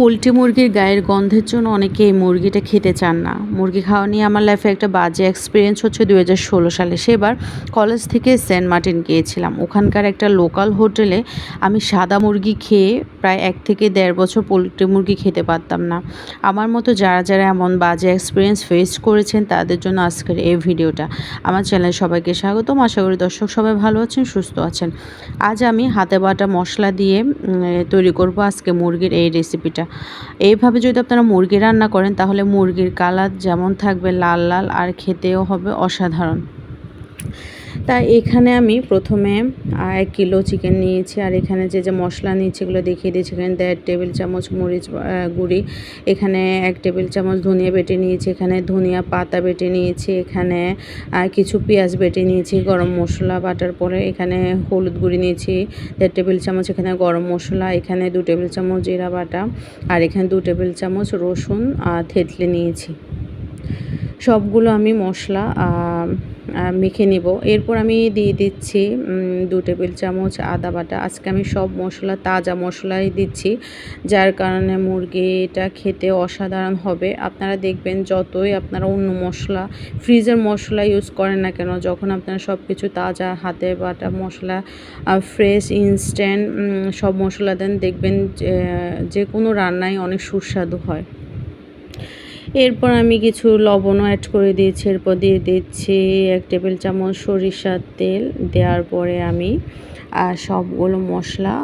Poultry মুরগির গায়ের গন্ধের জন্য অনেকে এই মুরগিটা খেতে চান না। মুরগি খাওয়া নিয়ে আমার লাইফে একটা বাজে এক্সপিরিয়েন্স হচ্ছে দু হাজার ষোলো সালে। সেবার কলেজ থেকে সেন্ট মার্টিন গিয়েছিলাম। ওখানকার একটা লোকাল হোটেলে আমি সাদা মুরগি খেয়ে প্রায় এক থেকে দেড় বছর পোলট্রি মুরগি খেতে পারতাম না। আমার মতো যারা যারা এমন বাজে এক্সপিরিয়েন্স ফেস করেছেন, তাদের জন্য আজকের এই ভিডিওটা। আমার চ্যানেলে সবাইকে স্বাগতম। আশা করি দর্শক সবাই ভালো আছেন, সুস্থ আছেন। আজ আমি হাতে বাটা মশলা দিয়ে তৈরি করব আজকে মুরগির এই রেসিপিটা এইভাবে যদি আপনারা মুরগি রান্না করেন, তাহলে মুরগির কালার যেমন থাকবে লাল লাল, আর খেতেও হবে অসাধারণ। তাই এখানে আমি প্রথমে এক কিলো চিকেন নিয়েছি, আর এখানে যে যে মশলা নিয়েছি এগুলো দেখিয়ে দিয়েছি। এখানে দেড় টেবিল চামচ মরিচ গুঁড়ি, এখানে এক টেবিল চামচ ধনিয়া বেটে নিয়েছি, এখানে ধনিয়া পাতা বেটে নিয়েছি, এখানে কিছু পেঁয়াজ বেটে নিয়েছি, গরম মশলা বাটার পরে এখানে হলুদ গুঁড়ি নিয়েছি, দেড় টেবিল চামচ এখানে গরম মশলা, এখানে দু টেবিল চামচ জিরা বাটা, আর এখানে দু টেবিল চামচ রসুন থেতলে নিয়েছি। সবগুলো আমি মশলা মেখে নিব। এরপর আমি দিয়ে দিচ্ছি দু টেবিল চামচ আদা বাটা। আজকে আমি সব মশলা, তাজা মশলাই দিচ্ছি, যার কারণে মুরগিটা খেতে অসাধারণ হবে। আপনারা দেখবেন যতই আপনারা অন্য মশলা, ফ্রিজের মশলা ইউজ করেন না কেন, যখন আপনারা সব কিছু তাজা হাতে বাটা মশলা ফ্রেশ ইনস্ট্যান্ট সব মশলা দেন, দেখবেন যে কোনো রান্নাই অনেক সুস্বাদু হয়। এরপর আমি কিছু লবণও অ্যাড করে দিয়েছি, এরপর দিয়ে দিচ্ছি এক টেবিল চামচ সরিষার তেল, দেওয়ার পরে আমি সবগুলো মশলা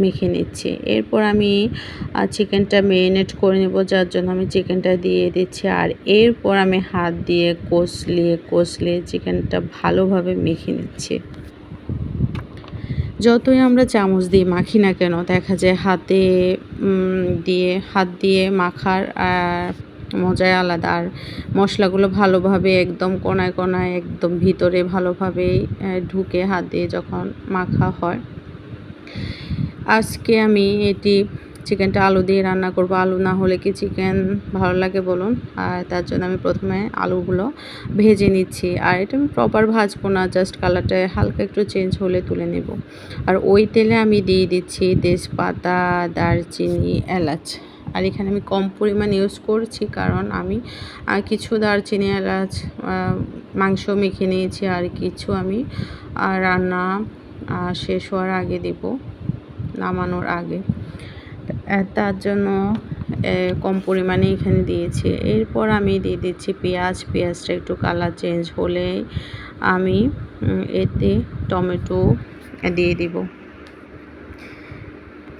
মেখে নিচ্ছি। এরপর আমি চিকেনটা মেরিনেট করে নেব, যার জন্য আমি চিকেনটা দিয়ে দিচ্ছি। আর এরপর আমি হাত দিয়ে কষলিয়ে কষলে চিকেনটা ভালোভাবে মেখে নিচ্ছি। যতই আমরা চামচ দিয়ে মাখি না কেন, দেখা যায় হাতে দিয়ে, হাত দিয়ে মাখার মজাই আলাদা। আর মশলাগুলো ভালোভাবে একদম কোনায় কোনায়, একদম ভিতরে ভালোভাবে ঢুকে হাত দিয়ে যখন মাখা হয়। আজকে আমি এটি চিকেনটা আলু দিয়ে রান্না করব। আলু না হলে কি চিকেন ভালো লাগে বলুন? আর তার জন্য আমি প্রথমে আলুগুলো ভেজে নিচ্ছি। আর এটা আমি প্রপার ভাজবো না জাস্ট কালারটা হালকা একটু চেঞ্জ হলে তুলে নেব। আর ওই তেলে আমি দিয়ে দিচ্ছি তেজপাতা, দারচিনি, এলাচ। আর এখানে আমি কম পরিমাণ ইউজ করছি কারণ আমি কিছু দারচিনি, এলাচ মাংস মেখে নিয়েছি। আর কিছু আমি রান্না শেষ হওয়ার আগে দেব, নামানোর আগে। তার জন্য কম পরিমাণে এখানে দিয়েছি। এরপর আমি দিয়ে দিচ্ছি পেঁয়াজ। পেঁয়াজটা একটু কালার চেঞ্জ হলে আমি এতে টমেটো দিয়ে দিব।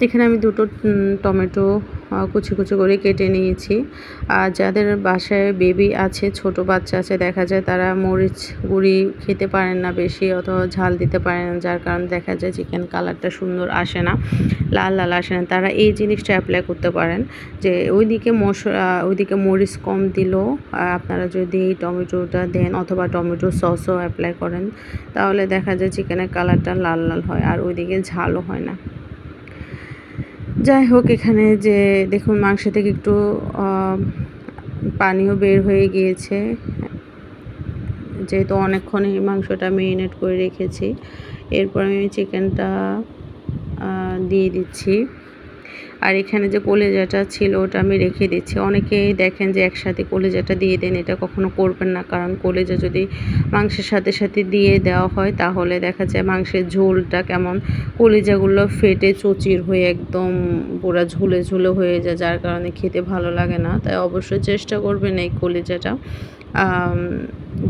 এখানে আমি দুটো টমেটো কুচি কুচি করে কেটে নিয়েছি। আর যাদের বাসায় বেবি আছে, ছোট বাচ্চা আছে, দেখা যায় তারা মরিচ গুঁড়ি খেতে পারেন না বেশি অথবা ঝাল দিতে পারেন না, যার কারণে দেখা যায় চিকেন কালারটা সুন্দর আসে না, লাল লাল আসে না। তারা এই জিনিসটা অ্যাপ্লাই করতে পারেন যে ওইদিকে মশলা, ওইদিকে মরিচ কম দিলেও আপনারা যদি এই টমেটোটা দেন অথবা টমেটো সসও অ্যাপ্লাই করেন, তাহলে দেখা যায় চিকেনের কালারটা লাল লাল হয়, আর ওইদিকে ঝালও হয় না। যাই হোক এখানে যে দেখুন মাংস থেকে একটু পানিও বের হয়ে গিয়েছে। যেহেতু অনেকক্ষণ এই মাংসটা মেরিনেট করে রেখেছি, এরপর আমি চিকেনটা দিয়ে দিচ্ছি। আর এখানে যে কলেজাটা ছিল ওটা আমি রেখে দিচ্ছি। অনেকেই দেখেন যে একসাথে কলেজাটা দিয়ে দেন, এটা কখনো করবেন না। কারণ কলেজা যদি মাংসের সাথে সাথে দিয়ে দেওয়া হয়, তাহলে দেখা যায় মাংসের ঝোলটা কেমন? কলিজাগুলো ফেটে চচির হয়ে একদম পুরা ঝুলে ঝুলে হয়ে যায়, যার কারণে খেতে ভালো লাগে না। তাই অবশ্যই চেষ্টা করবেন এই কলেজাটা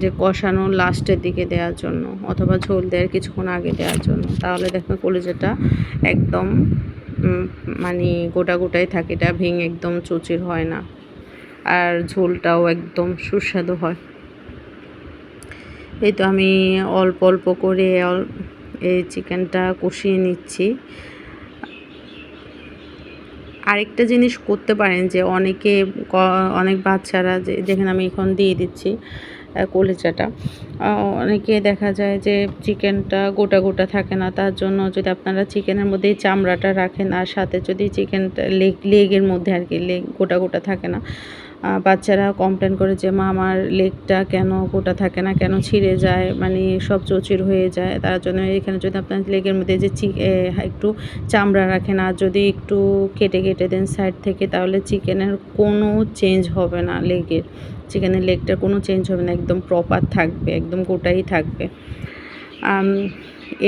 যে কষানো লাস্টের দিকে দেওয়ার জন্য, অথবা ঝোল দেওয়ার কিছুক্ষণ আগে দেওয়ার জন্য। তাহলে দেখবেন কলেজাটা একদম মানে গোটা গোটাই থাকে, এটা ভেঙে একদম চচির হয় না। আর ঝোলটাও একদম সুস্বাদু হয়। এই তো আমি অল্প অল্প করে এই চিকেনটা কষিয়ে নিচ্ছি। আরেকটা জিনিস করতে পারেন যে, অনেকে অনেক বাচ্চারা যে, যেখানে আমি এখন দিয়ে দিচ্ছি কলিজাটা। অনেকে দেখা যায় যে চিকেনটা গোটা গোটা থাকে না, তার জন্য যদি আপনারা চিকেনের মধ্যে চামড়াটা রাখেন, আর সাথে যদি চিকেনটা লেগ, লেগের মধ্যে আর কি, লেগ গোটা গোটা থাকে না বাচ্চারা কমপ্লেন করে যে, মা, আমার লেগটা কেন গোটা থাকে না, কেন ছিঁড়ে যায়? মানে সব চচির হয়ে যায়। তার জন্য এখানে যদি আপনার লেগের মধ্যে যে একটু চামড়া রাখেন, আর যদি একটু কেটে কেটে দেন সাইড থেকে, তাহলে চিকেনের কোনো চেঞ্জ হবে না লেগের। চিকেনের লেগটার কোনো চেঞ্জ হবে না, একদম প্রপার থাকবে, একদম গোটাই থাকবে।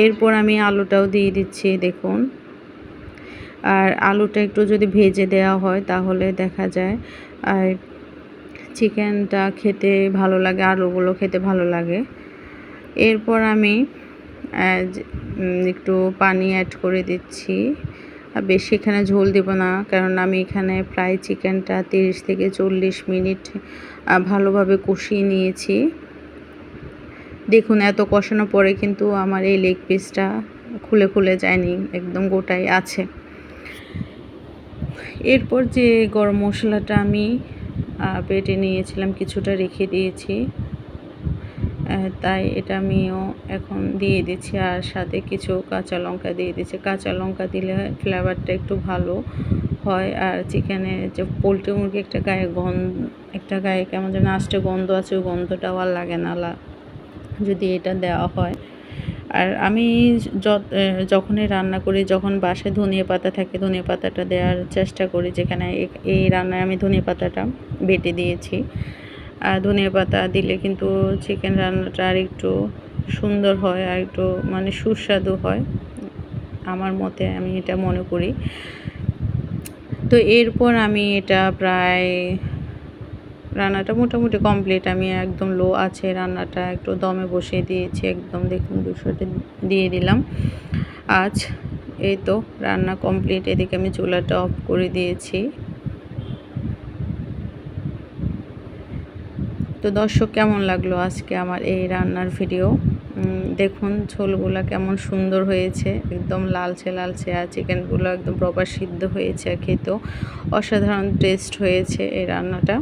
এরপর আমি আলুটাও দিয়ে দিচ্ছি, দেখুন। আর আলুটা একটু যদি ভেজে দেওয়া হয়, তাহলে দেখা যায়, আর চিকেনটা খেতে ভালো লাগে, আলুগুলো খেতে ভালো লাগে। এরপর আমি একটু পানি অ্যাড করে দিচ্ছি। বেশি এখানে ঝোল দেব না, কারণ আমি এখানে প্রায় চিকেনটা তিরিশ থেকে চল্লিশ মিনিট ভালোভাবে কষিয়ে নিয়েছি। দেখুন, এত কষানো পরে কিন্তু আমার এই লেগ পিসটা খুলে খুলে যায়নি, একদম গোটাই আছে। এরপর যে গরম মশলাটা আমি বেটে নিয়েছিলাম, কিছুটা রেখে দিয়েছি। তাই এটা আমিও এখন দিয়ে দিচ্ছি আর সাথে কিছু কাঁচা লঙ্কা দিয়ে দিচ্ছি। কাঁচা লঙ্কা দিলে ফ্লেভারটা একটু ভালো হয় আর চিকেনে যে পোলট্রি মুরগি একটা গায়ে গন্ধ, একটা গায়ে কেমন যেন আষ্টে গন্ধ আছে, ওই গন্ধটাও আর লাগে না যদি এটা দেওয়া হয়। আর আমি যখনই রান্না করি, যখন বাসায় ধনিয়া পাতা থাকে, ধনিয়া পাতাটা দেওয়ার চেষ্টা করি যেখানে এই রান্নায় আমি ধনিয়া পাতাটা বেটে দিয়েছি। আর ধনিয়া পাতা দিলে কিন্তু চিকেন রান্নাটা আর একটু সুন্দর হয় আর একটু মানে সুস্বাদু হয়। আমার মতে আমি এটা মনে করি। তো এরপর আমি এটা প্রায় রান্নাটা মোটামুটি কমপ্লিট আমি একদম লো আছে রান্নাটা, একটু দমে বসিয়ে দিয়েছি, একদম দেখুন দুশোটা দিয়ে দিলাম। আজ এই তো রান্না কমপ্লিট এদিকে আমি চুলাটা অফ করে দিয়েছি। তো দর্শক, কেমন লাগল আজকে আমার এই রান্নার ভিডিও দেখুন, ঝোলগুলো কেমন সুন্দর হয়েছে, একদম লালচে লালচে আর চিকেনগুলো একদম প্রপার সিদ্ধ হয়েছে আর খেতেও। অসাধারণ টেস্ট হয়েছে এই রান্নাটা।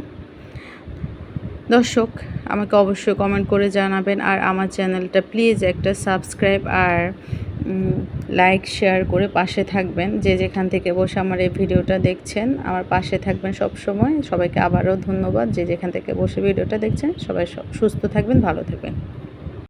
দর্শক, আমাকে অবশ্যই কমেন্ট করে জানাবেন আর আমার চ্যানেলটা প্লিজ একটা সাবস্ক্রাইব আর লাইক শেয়ার করে পাশে থাকবেন। যে যেখান থেকে বসে আমার এই ভিডিওটা দেখছেন, আমার পাশে থাকবেন সব সময় সবাইকে আবারও ধন্যবাদ। যে যেখান থেকে বসে ভিডিওটা দেখছেন, সবাই সুস্থ থাকবেন, ভালো থাকবেন।